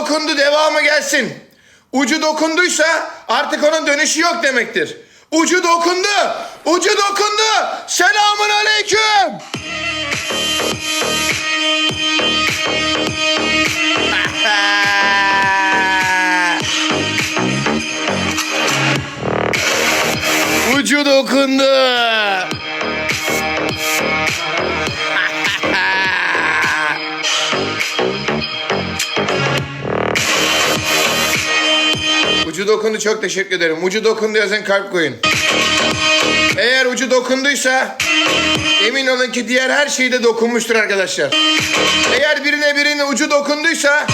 dokundu, devamı gelsin. Ucu dokunduysa artık onun dönüşü yok demektir. Ucu dokundu, ucu dokundu. Selamun aleyküm. Ucu dokundu. Dokundu çok teşekkür ederim. Ucu dokundu yazın kalp koyun. Eğer ucu dokunduysa emin olun ki diğer her şeyde dokunmuştur arkadaşlar. Eğer birine birinin ucu dokunduysa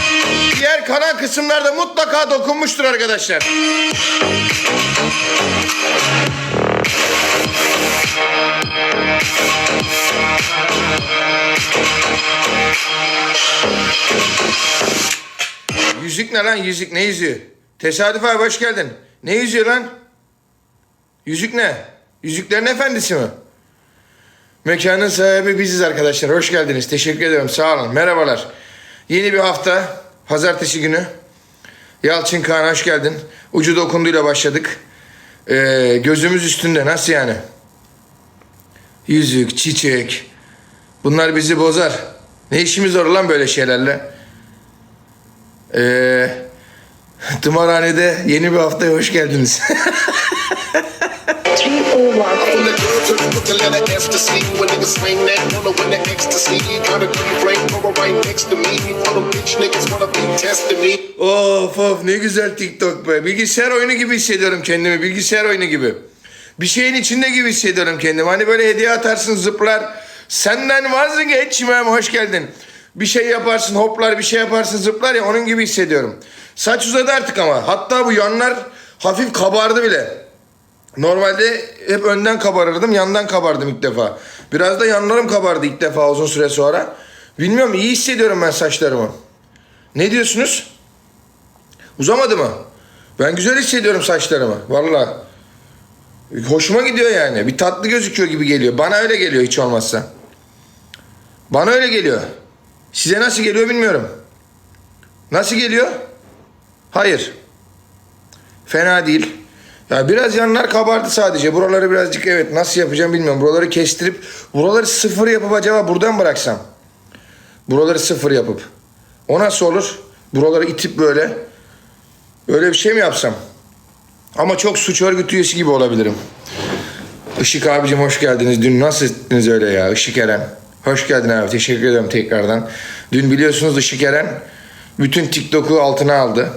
diğer kalan kısımlarda mutlaka dokunmuştur arkadaşlar. Yüzük ne lan yüzük ne yüzüğü? Tesadüf abi hoş geldin. Ne yüzüğü lan? Yüzük ne? Yüzüklerin efendisi mi? Mekanın sahibi biziz arkadaşlar. Hoş geldiniz. Teşekkür ederim. Sağ olun. Merhabalar. Yeni bir hafta. Pazartesi günü. Yalçın Kaan hoş geldin. Ucu dokunduyla başladık. Ee, gözümüz üstünde. Nasıl yani? Yüzük, çiçek. Bunlar bizi bozar. Ne işimiz var lan böyle şeylerle? Ee, tımarhanede yeni bir haftaya hoş geldiniz. 301 From the girl to the book, a letter ecstasy. When niggas swing that, wanna win the ecstasy. Got a green flame cover right next to me. For the bitch niggas wanna be testing me. of of ne güzel TikTok be. Bilgisayar oyunu gibi hissediyorum kendimi. Bilgisayar oyunu gibi. Bir şeyin içinde gibi hissediyorum kendimi. Hani böyle hediye atarsın zıplar. Senden vazgeçmem. Hoş geldin. Bir şey yaparsın hoplar bir şey yaparsın zıplar ya onun gibi hissediyorum. Saç uzadı artık ama. Hatta bu yanlar hafif kabardı bile. Normalde hep önden kabarırdım, yandan kabardım ilk defa. Biraz da yanlarım kabardı ilk defa uzun süre sonra. Bilmiyorum iyi hissediyorum ben saçlarımı. Ne diyorsunuz? Uzamadı mı? Ben güzel hissediyorum saçlarımı. Vallahi. Hoşuma gidiyor yani. Bir tatlı gözüküyor gibi geliyor. Bana öyle geliyor hiç olmazsa. Bana öyle geliyor. Size nasıl geliyor bilmiyorum. Nasıl geliyor? Hayır. Fena değil. Ya biraz yanlar kabardı sadece. Buraları birazcık evet nasıl yapacağım bilmiyorum. Buraları kestirip buraları sıfır yapıp acaba buradan bıraksam. Buraları sıfır yapıp. O nasıl olur? Buraları itip böyle. Öyle bir şey mi yapsam? Ama çok suç örgütü üyesi gibi olabilirim. Işık abicim hoş geldiniz. Dün nasıl ettiniz öyle ya Işık Eren? Hoş geldin abi teşekkür ederim tekrardan. Dün biliyorsunuz Işık Eren bütün TikTok'u altına aldı.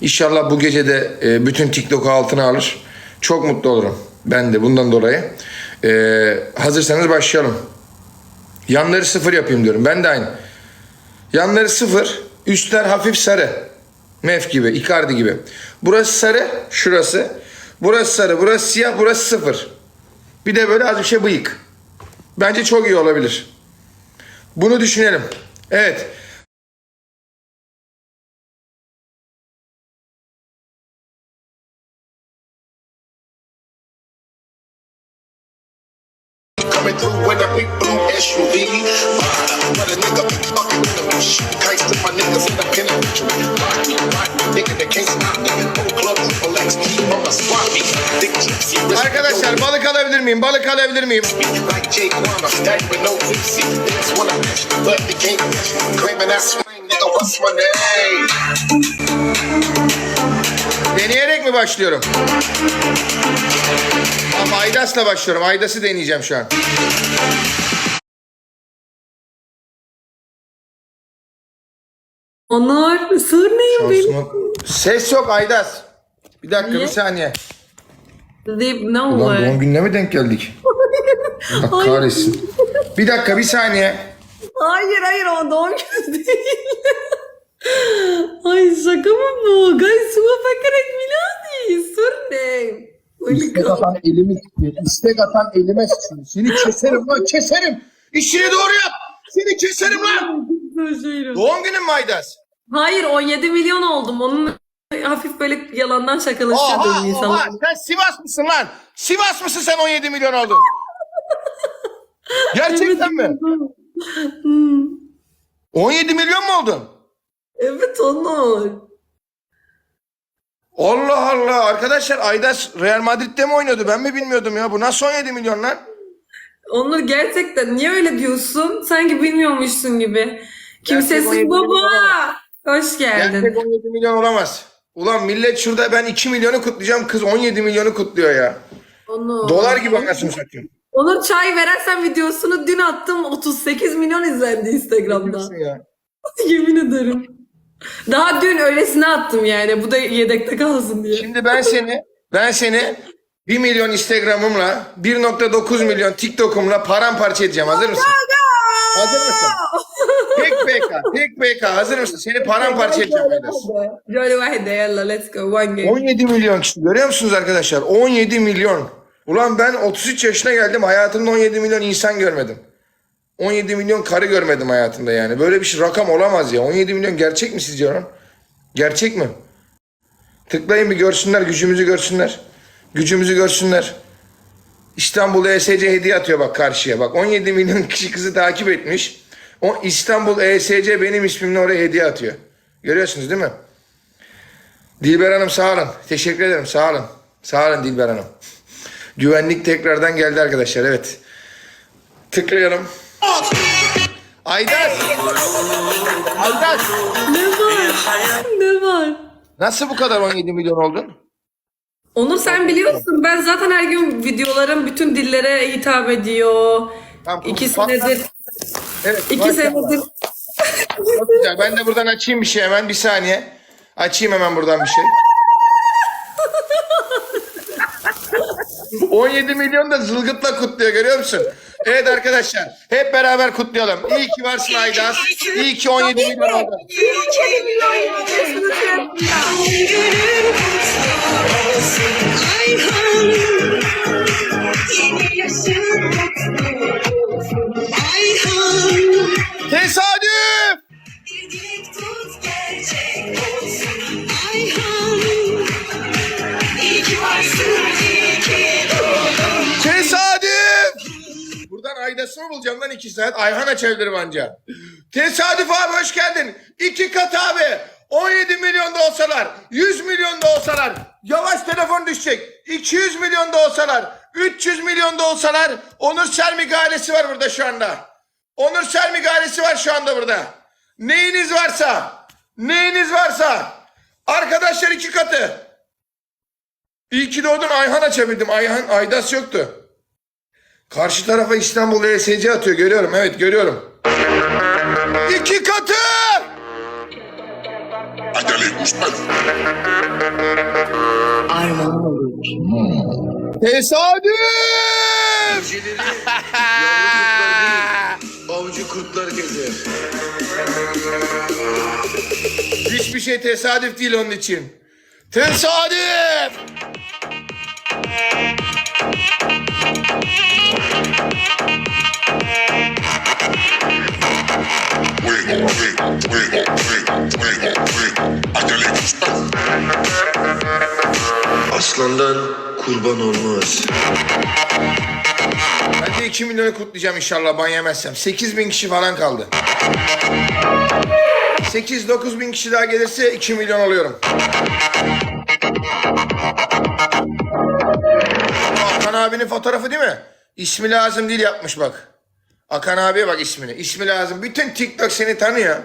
İnşallah bu gece de e, bütün TikTok'u altına alır. Çok mutlu olurum. Ben de bundan dolayı. E, hazırsanız başlayalım. Yanları sıfır yapayım diyorum. Ben de aynı. Yanları sıfır. Üstler hafif sarı. Mef gibi, Icardi gibi. Burası sarı, şurası. Burası sarı, burası siyah, burası sıfır. Bir de böyle az bir şey bıyık. Bence çok iyi olabilir. Bunu düşünelim. Evet. Coming through with a big blue SUV. But a nigga be fucking with. Shoot kites to my niggas in the penitentiary. Rock me, rock me, nigga that can't stop me. Whole club triple X, keep on the swap me. Big gypsy, Arkadaşlar balık alabilir miyim? Balık alabilir miyim? Like Jay Guana, stack with no tipsy. Niggas wanna match, but they can't match. Claiming that swing, nigga, what's my name? Mi başlıyorum? Ama Aydas'la başlıyorum. Aydas'ı deneyeceğim şu an. Onlar sır neyim benim? Şansıma- Ses yok Aydas. Bir dakika Niye? bir saniye. They, no Ulan doğum gününe mi denk geldik? Allah kahretsin. Bir dakika bir saniye. Hayır hayır o doğum günü değil. Ay şaka mı bu? Guys miladi. Sır İstek atan elimi istek atan elime sıçın. Seni keserim lan keserim. İşini doğru yap. Seni keserim lan. Doğum günün mü Aydas? Hayır 17 milyon oldum. Onun hafif böyle yalandan şakalaşıyordum Oha, insanlar. oha, sen Sivas mısın lan? Sivas mısın sen 17 milyon oldun? Gerçekten mi? Hmm. 17 milyon mu oldun? Evet Onur. Allah Allah arkadaşlar Aydas Real Madrid'de mi oynuyordu? Ben mi bilmiyordum ya? Bu nasıl 17 milyon lan? Onur gerçekten niye öyle diyorsun? Sanki bilmiyormuşsun gibi. Kimsesiz 17 baba. Hoş geldin. Gerçek 17 milyon olamaz. Ulan millet şurada ben 2 milyonu kutlayacağım. Kız 17 milyonu kutluyor ya. Onur. Dolar gibi anasını satayım. Onur çay verersen videosunu dün attım 38 milyon izlendi Instagram'da. Ya. Yemin ederim. Daha dün öylesine attım yani. Bu da yedekte kalsın diye. Şimdi ben seni ben seni 1 milyon Instagram'ımla 1.9 milyon TikTok'umla paramparça edeceğim. Hazır mısın? Hazır mısın? Tek PK, tek PK. Hazır mısın? Seni paramparça edeceğim Aydas. Böyle vahide yalla let's go one game. 17 milyon kişi. Görüyor musunuz arkadaşlar? 17 milyon. Ulan ben 33 yaşına geldim. Hayatımda 17 milyon insan görmedim. 17 milyon karı görmedim hayatımda yani. Böyle bir şey rakam olamaz ya. 17 milyon gerçek mi sizce lan? Gerçek mi? Tıklayın bir görsünler, gücümüzü görsünler. Gücümüzü görsünler. İstanbul ESC hediye atıyor bak karşıya. Bak 17 milyon kişi kızı takip etmiş. O İstanbul ESC benim ismimle oraya hediye atıyor. Görüyorsunuz değil mi? Dilber Hanım sağ olun. Teşekkür ederim sağ olun. Sağ olun Dilber Hanım. Güvenlik tekrardan geldi arkadaşlar evet. Tıklayalım. Aydas. Aydas. Ne var? Ne var? Nasıl bu kadar 17 milyon oldun? Onur sen biliyorsun ben zaten her gün videolarım bütün dillere hitap ediyor. Tamam, İki senedir, Evet. iki senedir. Çok güzel. Ben de buradan açayım bir şey hemen. Bir saniye. Açayım hemen buradan bir şey. 17 milyon da zılgıtla kutluyor görüyor musun? Evet arkadaşlar hep beraber kutlayalım. İyi ki varsın Aydas. İyi ki 17 milyon oldun. İki saat? Ayhan'a çeviririm anca. Tesadüf abi hoş geldin. İki kat abi. 17 milyon da olsalar, 100 milyon da olsalar, yavaş telefon düşecek. 200 milyon da olsalar, 300 milyon da olsalar, Onur Selmik ailesi var burada şu anda. Onur Selmik ailesi var şu anda burada. Neyiniz varsa, neyiniz varsa, arkadaşlar iki katı. İyi ki doğdun Ayhan açabildim. Ayhan Aydas yoktu. Karşı tarafa İstanbul ESC atıyor. Görüyorum. Evet görüyorum. İki katı. Acele etmişler. Tesadüf. Avcı kurtlar gezer. Hiçbir şey tesadüf değil onun için. Tesadüf. Aslandan kurban olmaz. Ben de 2 milyonu kutlayacağım inşallah ban yemezsem. 8 bin kişi falan kaldı. 8-9 bin kişi daha gelirse 2 milyon oluyorum. Akan abinin fotoğrafı değil mi? İsmi lazım değil yapmış bak. Akan abiye bak ismini. İsmi lazım. Bütün TikTok seni tanıyor.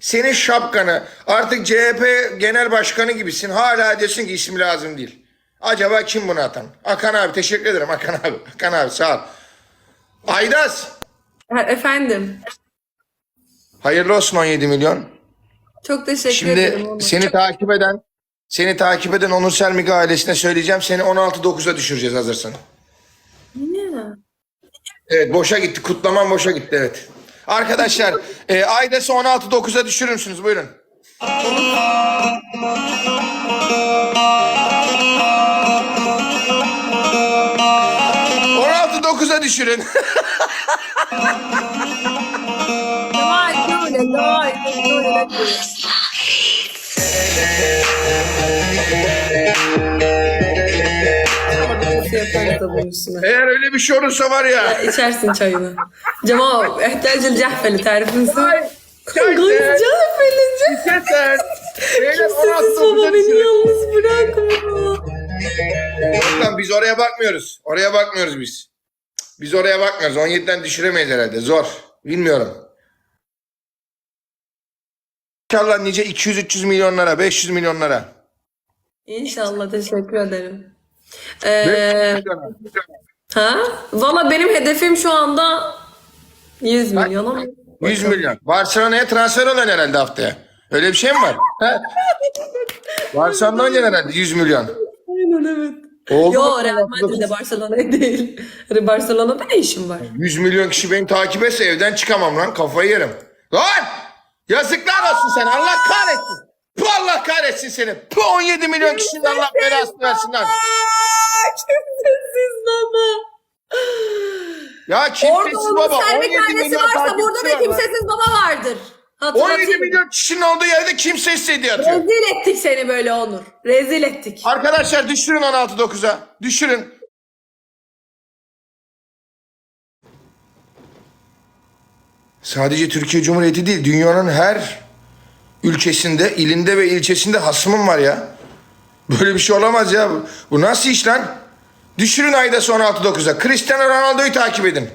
Senin şapkanı artık CHP genel başkanı gibisin. Hala diyorsun ki ismi lazım değil. Acaba kim bunu atan? Akan abi teşekkür ederim Akan abi. Akan abi sağ ol. Aydas. Efendim. Hayırlı olsun 17 milyon. Çok teşekkür ederim Şimdi seni takip eden seni takip eden Onur Selmik ailesine söyleyeceğim. Seni 16-9'a düşüreceğiz hazırsan. Niye? Evet boşa gitti. Kutlaman boşa gitti evet. Arkadaşlar e, Aydas'ı 16-9'a düşürür müsünüz? Buyurun. ...16 9'a düşürün. bunun üstüne. Eğer öyle bir şey olursa var ya. ya içersin çayını. Cemal, ehtiyacı cehfeli tarifimiz. Gayet cehfeli. Hakikaten. Kimsesiz baba beni yalnız bırakma. Oradan biz oraya bakmıyoruz. Oraya bakmıyoruz biz. Biz oraya bakmıyoruz. 17'den düşüremeyiz herhalde. Zor. Bilmiyorum. İnşallah nice 200-300 milyonlara, 500 milyonlara. İnşallah teşekkür ederim. Ee, ha? Valla benim hedefim şu anda 100 milyon ama. 100 milyon. Barcelona'ya transfer olan herhalde haftaya. Öyle bir şey mi var? He? Barcelona'da oynayan herhalde 100 milyon. Aynen evet. Oldu Yo? Real Madrid'de Barcelona'ya değil. Hani Barcelona'da ne işim var? 100 milyon kişi beni takip etse evden çıkamam lan. Kafayı yerim. Lan! Yazıklar olsun sen. Allah kahretsin. Bu Allah kahretsin seni. Bu 17 milyon kişinin Allah belasını versin lan. Kimsesiz baba. Ya Orada kimsesiz baba. servet 17 annesi milyon varsa burada da kimsesiz baba vardır. 17 Hatırlatayım. milyon kişinin olduğu yerde kimse istediği atıyor. Rezil ettik seni böyle Onur. Rezil ettik. Arkadaşlar düşürün 16-9'a. Düşürün. Sadece Türkiye Cumhuriyeti değil, dünyanın her ülkesinde, ilinde ve ilçesinde hasmım var ya. Böyle bir şey olamaz ya. Bu- nasıl iş lan? Düşürün ayda 16-9'a. Cristiano Ronaldo'yu takip edin.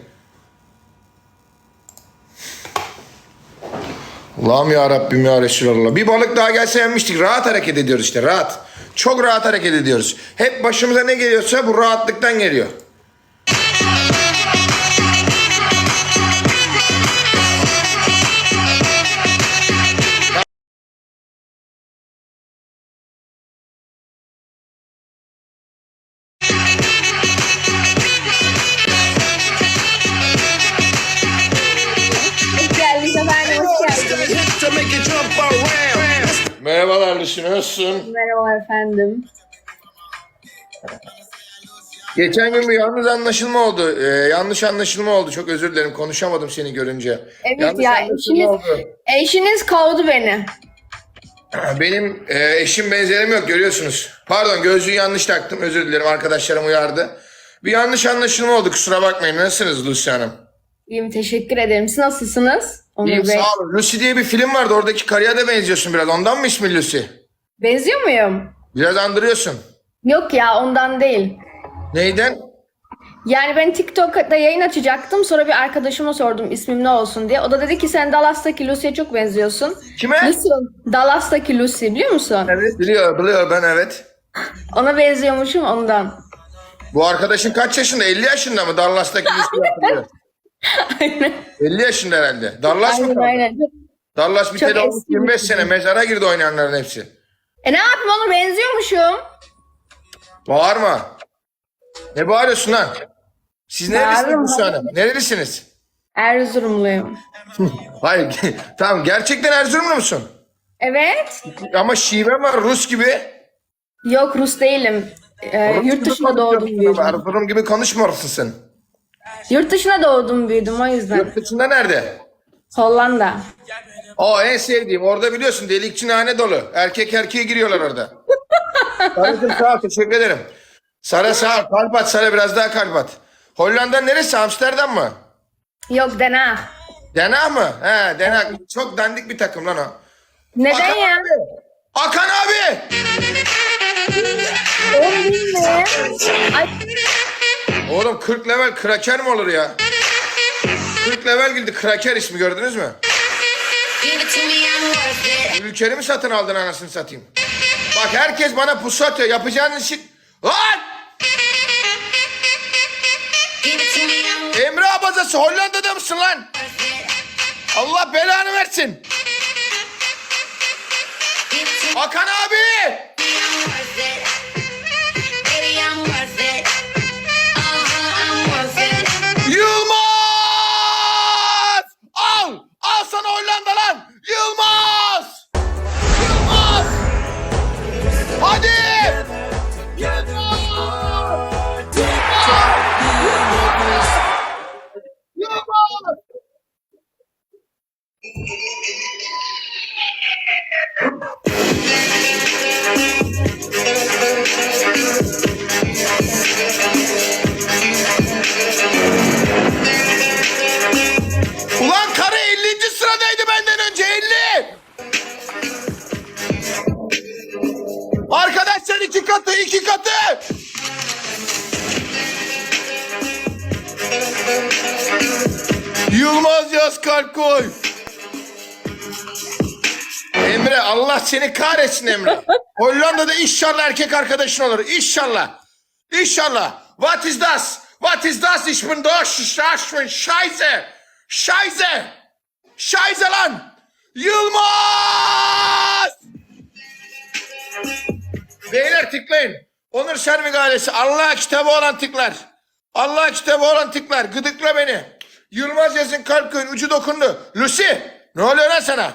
Allah'ım ya Rabbim ya Resulallah. Bir balık daha gelse yenmiştik. Rahat hareket ediyoruz işte rahat. Çok rahat hareket ediyoruz. Hep başımıza ne geliyorsa bu rahatlıktan geliyor. Merhabalar Lucy nasılsın? Merhaba efendim. Geçen gün bir yanlış anlaşılma oldu. Ee, yanlış anlaşılma oldu. Çok özür dilerim konuşamadım seni görünce. Evet yanlış ya, eşiniz- oldu. Eşiniz kovdu beni. Benim e, eşim benzerim yok görüyorsunuz. Pardon gözlüğü yanlış taktım. Özür dilerim arkadaşlarım uyardı. Bir yanlış anlaşılma oldu kusura bakmayın. Nasılsınız Lucy Hanım? İyiyim, teşekkür ederim. Siz nasılsınız? Onur İyiyim Bey. sağ olun. Lucy diye bir film vardı. Oradaki karıya da benziyorsun biraz. Ondan mı ismin Lucy? Benziyor muyum? Biraz andırıyorsun. Yok ya, ondan değil. Neyden? Yani ben TikTok'ta yayın açacaktım. Sonra bir arkadaşıma sordum ismim ne olsun diye. O da dedi ki sen Dallas'taki Lucy'ye çok benziyorsun. Kime? Nasıl? Dallas'taki Lucy biliyor musun? Evet biliyor biliyor ben evet. Ona benziyormuşum ondan. Bu arkadaşın kaç yaşında? 50 yaşında mı? Dallas'taki hatırlıyor. aynen. 50 yaşında herhalde. Dallas mı? Aynen kaldı? aynen. Dallas bir Çok tane olmuş eski 25 bir sene mezara girdi oynayanların hepsi. E ne yapayım onu benziyormuşum. Bağırma. Ne bağırıyorsun lan? Siz nerelisiniz Bağırma. Lucy Hanım? Nerelisiniz? Erzurumluyum. Hayır tamam gerçekten Erzurumlu musun? Evet. Ama şiven var Rus gibi. Yok Rus değilim. Ee, Rus yurt gibi dışında doğdum büyüdüm. Erzurum gibi konuşmuyorsun sen. Yurt dışına doğdum büyüdüm o yüzden. Yurt dışında nerede? Hollanda. O en sevdiğim. Orada biliyorsun delikçi nane dolu. Erkek erkeğe giriyorlar orada. Sarıcığım sağ ol. Teşekkür ederim. Sara sağ ol. Kalp at. Sara biraz daha kalp at. Hollanda neresi? Amsterdam mı? Yok Dena. Dena mı? He Dena. Çok dandik bir takım lan o. Neden Hakan ya? abi. Hakan abi. Onu bilmiyorum. Ay, Oğlum 40 level kraker mi olur ya? 40 level girdi kraker ismi gördünüz mü? Ülkeni mi satın aldın anasını satayım? Bak herkes bana pusu atıyor. Yapacağınız işi... Lan! Emre Abazası Hollanda'da mısın lan? Allah belanı versin. Hakan abi! sana Hollanda lan! Yılmaz! Yılmaz! Hadi! Yılmaz! Yılmaz! Yılmaz! İki katı, iki katı. Yılmaz yaz kalp koy. Emre Allah seni kahretsin Emre. Hollanda'da inşallah erkek arkadaşın olur. İnşallah. İnşallah. What is das? What is das? Ich bin durch. Ich bin Scheiße. Scheiße. Scheiße lan. Yılmaz. Beyler tıklayın. Onur Şermik ailesi. Allah kitabı olan tıklar. Allah kitabı olan tıklar. Gıdıkla beni. Yılmaz yazın kalp koyun. Ucu dokundu. Lucy. Ne oluyor lan sana?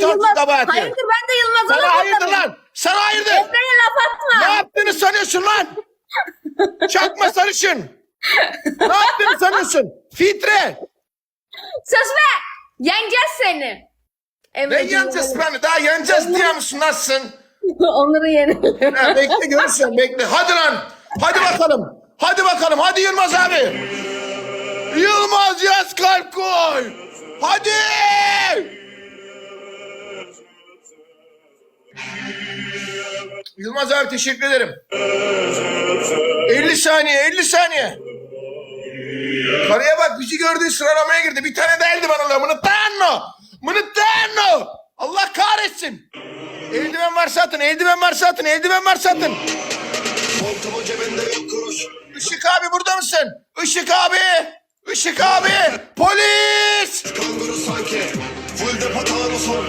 Yılmaz, tortu atıyor. hayırdır ben de Yılmaz'a Sana hayırdır lan. Sana hayırdır. Emre'ye laf atma. Ne yaptığını sanıyorsun lan? Çakma sarışın. Ne yaptığını sanıyorsun? Fitre. Sus be. Yeneceğiz seni. Ne Emre'ciğim, yeneceğiz lan? Daha yeneceğiz diyor musun? Nasılsın? Onları yenelim. Bekle görürsün bekle. Hadi lan. Hadi bakalım. Hadi bakalım. Hadi Yılmaz abi. Yılmaz yaz kalp koy. Hadi. Yılmaz abi teşekkür ederim. 50 saniye 50 saniye. Karıya bak bizi gördüğü sıralamaya girdi. Bir tane de eldiven alıyor. Mınıttanno. Mınıttanno. Allah kahretsin. Eldiven varsa atın, eldiven varsa atın, eldiven varsa atın. Montumun cebinde bir kuruş. Işık abi burada mısın? Işık abi! Işık abi! Polis! Kanguru sanki. Full depo taarruzu.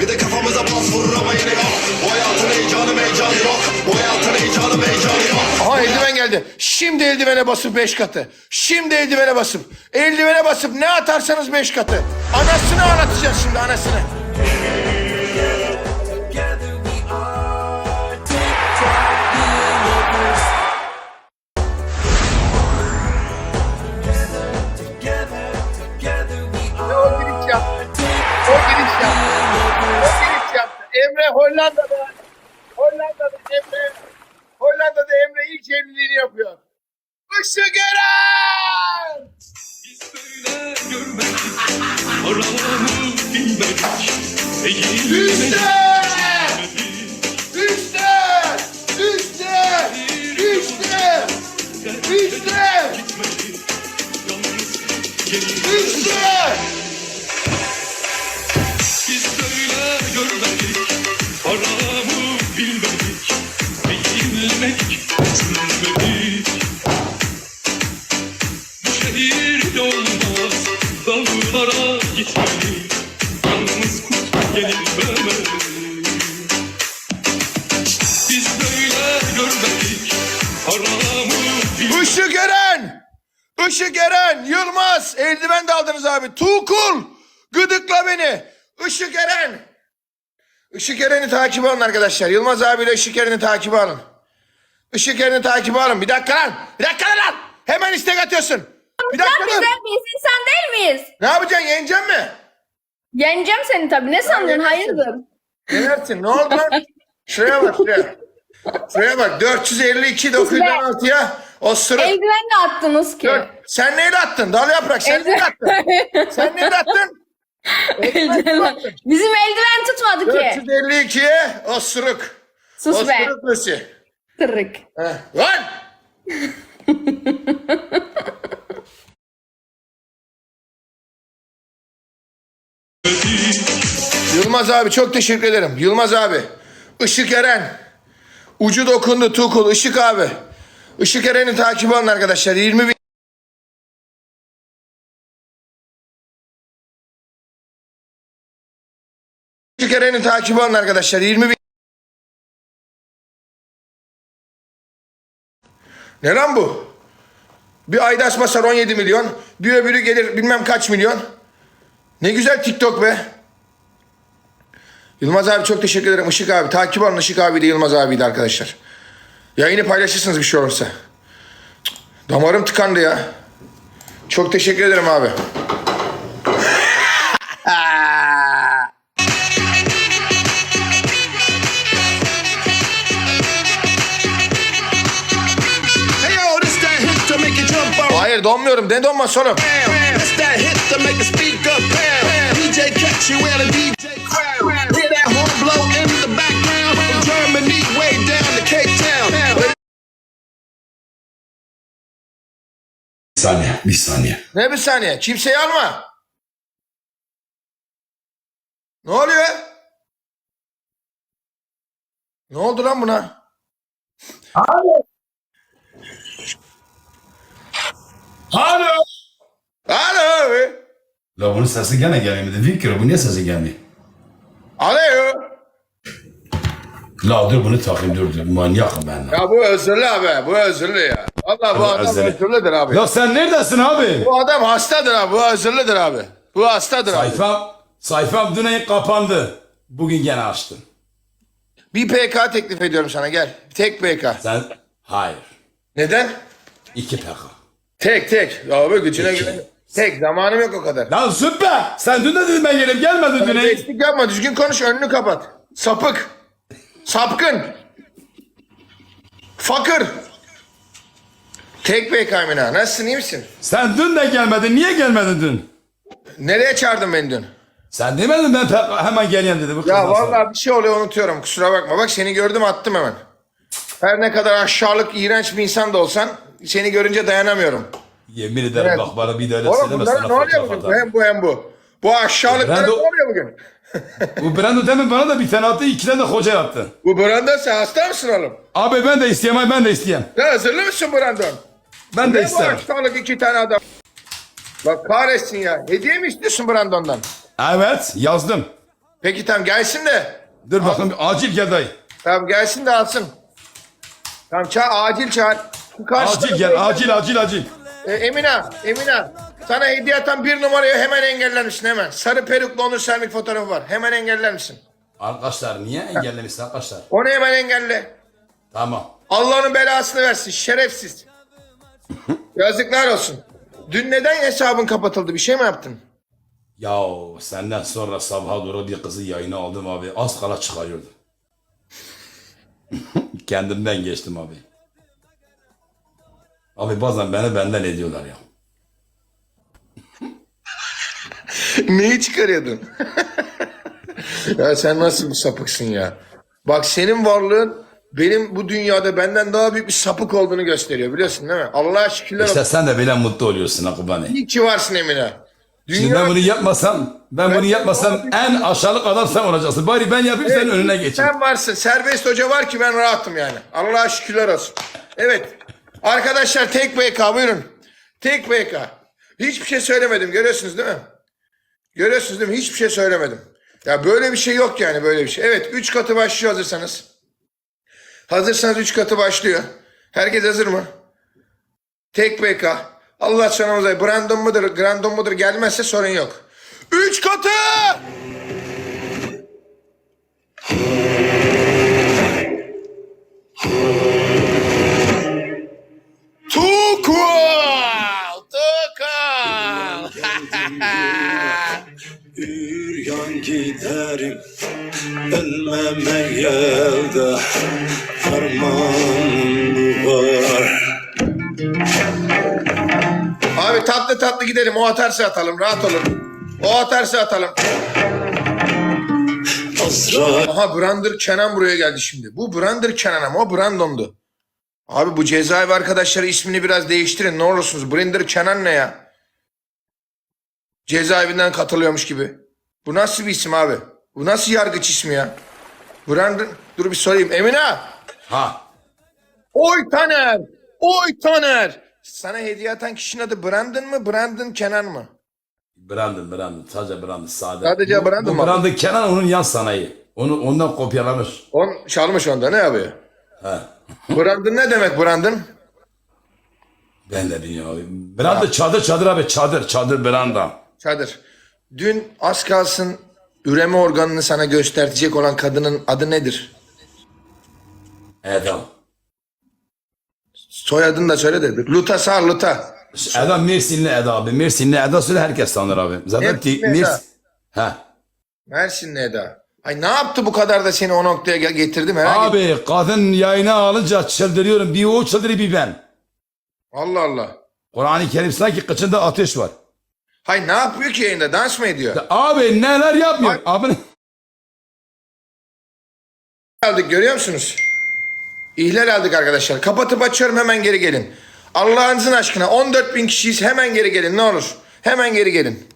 Bir de kafamıza bas vurur ama yine yok. Bu hayatın heyecanı meyecanı yok. Bu hayatın heyecanı meyecanı yok. Aha eldiven geldi. Şimdi eldivene basıp beş katı. Şimdi eldivene basıp. Eldivene basıp ne atarsanız beş katı. Anasını anlatacağız şimdi anasını. Hollanda'da. Hollanda'da Emre. Hollanda'da Emre ilk evliliğini yapıyor. Işık Eren! Üste! Üste! Üste! Üste! Üste! Üste! Biz böyle görmedik, Yeah. Işık Eren'i takip alın arkadaşlar. Yılmaz abiyle Işık Eren'i takip alın. Işık Eren'i takip alın. Bir dakika lan! Bir dakika lan! Hemen istek atıyorsun. Bir dakika Biz de biz insan değil miyiz? Ne yapacaksın? Yeneceksin mi? Yeneceğim seni tabii. Ne sandın? Hayırdır? Yenersin. Ne oldu lan? Şuraya bak şuraya. Şuraya bak. 452 916'ya o sırık. Eldiven de attınız ki. Dört- Sen neyle attın? Dal yaprak sen neyle attın? Sen neyle attın? Eldiven- Bizim eldiven tutmadı ki. 452'ye osuruk. Sus be. Osuruk Lucy. Kırık. Heh. Lan! Yılmaz abi çok teşekkür ederim. Yılmaz abi. Işık Eren. Ucu dokundu Tukul. Işık abi. Işık Eren'i takip alın arkadaşlar. 20 bin. Eren'i takip alın arkadaşlar. 20 bin. Ne lan bu? Bir Aydaş basar 17 milyon. Bir öbürü gelir bilmem kaç milyon. Ne güzel TikTok be. Yılmaz abi çok teşekkür ederim. Işık abi. Takip alın Işık abi de Yılmaz abiydi arkadaşlar. Yayını paylaşırsınız bir şey olursa. Damarım tıkandı ya. Çok teşekkür ederim abi. Hayır donmuyorum. Ne donması oğlum? Bir saniye, bir saniye. Ne bir saniye? Kimseyi alma. Ne oluyor? Ne oldu lan buna? Abi La bunun sesi gene gelmedi. Fikir bu niye sesi gelmiyor? Alo. La dur bunu takayım dur dur. Manyakım ben. Ya bu özürlü abi. Bu özürlü ya. Valla bu adam özürlü. özürlüdür abi. Ya sen neredesin abi? Bu adam hastadır abi. Bu özürlüdür abi. Bu hastadır abi. Sayfam, sayfam dün kapandı. Bugün gene açtım. Bir PK teklif ediyorum sana gel. Tek PK. Sen, hayır. Neden? İki PK. Tek tek. Abi gücüne İki. Tek zamanım yok o kadar. Lan süper. Sen dün de dedin ben gelip gelmedin dün. Destek yapma düzgün konuş önünü kapat. Sapık. Sapkın. Fakir. Tek PK Emine. Nasılsın iyi misin? Sen dün de gelmedin. Niye gelmedin dün? Nereye çağırdın beni dün? Sen demedin ben hemen geleyim dedi. Bu Ya vallahi bir şey oluyor unutuyorum kusura bakma. Bak seni gördüm attım hemen. Her ne kadar aşağılık, iğrenç bir insan da olsan seni görünce dayanamıyorum. Yemin ederim Evet. bak bana bir öyle Oğlum söyleme bunlara sana ne oluyor bugün? Bu hem bu hem bu. Bu aşağılıklara ne Brando- oluyor bugün? Bu Brando demin bana da bir tane attı. iki tane de hoca attı. Bu Brandon sen hasta mısın oğlum? Abi ben de isteyeyim ben de isteyeyim. Ya hazırlı mısın Brandon? Ben de Ne bu isterim. aşağılık iki tane adam? Bak kahretsin ya. Hediye mi istiyorsun Brandon'dan? Evet yazdım. Peki tamam gelsin de. Dur bakın acil gel dayı. Tamam gelsin de alsın. Tamam çağır, acil çağır. Şu karşı Acil tarafa- gel acil acil acil. E, Emine, Emine. Sana hediye atan bir numarayı hemen engeller misin hemen? Sarı peruklu Onur Selmik fotoğrafı var. Hemen engeller misin? Arkadaşlar niye engellemişsin arkadaşlar? Onu hemen engelle. Tamam. Allah'ın belasını versin şerefsiz. Yazıklar olsun. Dün neden hesabın kapatıldı? Bir şey mi yaptın? Yahu senden sonra sabaha doğru bir kızı yayına aldım abi. Az kala çıkarıyordu. Kendimden geçtim abi. Abi bazen beni benden ediyorlar ya. Neyi çıkarıyordun? ya sen nasıl bir sapıksın ya? Bak senin varlığın benim bu dünyada benden daha büyük bir sapık olduğunu gösteriyor biliyorsun değil mi? Allah'a şükürler olsun. İşte sen de bile mutlu oluyorsun Akubani. İyi ki varsın Emine. Şimdi Dünya ben bunu yapmasam, ben bunu yapmasam en aşağılık adam sen olacaksın. Bari ben yapayım senin önüne geçeyim. Sen varsın. Serbest hoca var ki ben rahatım yani. Allah'a şükürler olsun. Evet. Arkadaşlar tek BK buyurun. Tek BK. Hiçbir şey söylemedim görüyorsunuz değil mi? Görüyorsunuz değil mi? Hiçbir şey söylemedim. Ya böyle bir şey yok yani böyle bir şey. Evet 3 katı başlıyor hazırsanız. Hazırsanız 3 katı başlıyor. Herkes hazır mı? Tek BK. Allah canımıza Brandon mudur, Grandon mudur gelmezse sorun yok. 3 katı! Tukul! Tukul! Giderim Ölmeme yelde Armağanım var Abi tatlı tatlı gidelim. O atarsa atalım. Rahat olun. O atarsa atalım. Azrail Aha Brandır Kenan buraya geldi şimdi. Bu Brandır Kenan ama o Brandon'du. Abi bu cezaevi arkadaşları ismini biraz değiştirin. Ne olursunuz. Brandır Kenan ne ya? Cezaevinden katılıyormuş gibi. Bu nasıl bir isim abi? Bu nasıl yargıç ismi ya? Brandon... Dur bir sorayım. Emine! Ha. Oy Taner! Oy Taner! Sana hediye atan kişinin adı Brandon mı? Brandon Kenan mı? Brandon, Brandon. Sadece Brandon. Sade. Sadece bu, Brandon bu mı? Brandon Kenan onun yan sanayi. Onu ondan kopyalamış. On çalmış onda ne yapıyor? He. Brandon ne demek Brandon? Ben de bilmiyorum. Brandon çadır çadır abi çadır çadır Brandon. Çadır. Dün az kalsın üreme organını sana göstertecek olan kadının adı nedir? Eda. Soyadını da söyle de. Luta sağ Luta. Eda Mersinli Eda abi. Mersinli Eda söyle herkes tanır abi. Zaten Mersinli ki Eda. Mers... Ha. Mersinli Eda. Ay ne yaptı bu kadar da seni o noktaya getirdi merak ettim. Abi kadın yayına alınca çıldırıyorum. Bir o çıldırıyor bir ben. Allah Allah. Kur'an-ı Kerim sanki kıçında ateş var. Hay ne yapıyor ki yayında? Dans mı ediyor? Abi neler yapmıyor? Abi aldık görüyor musunuz? İhlal aldık arkadaşlar. Kapatıp açıyorum hemen geri gelin. Allah'ınızın aşkına 14 bin kişiyiz hemen geri gelin ne olur. Hemen geri gelin.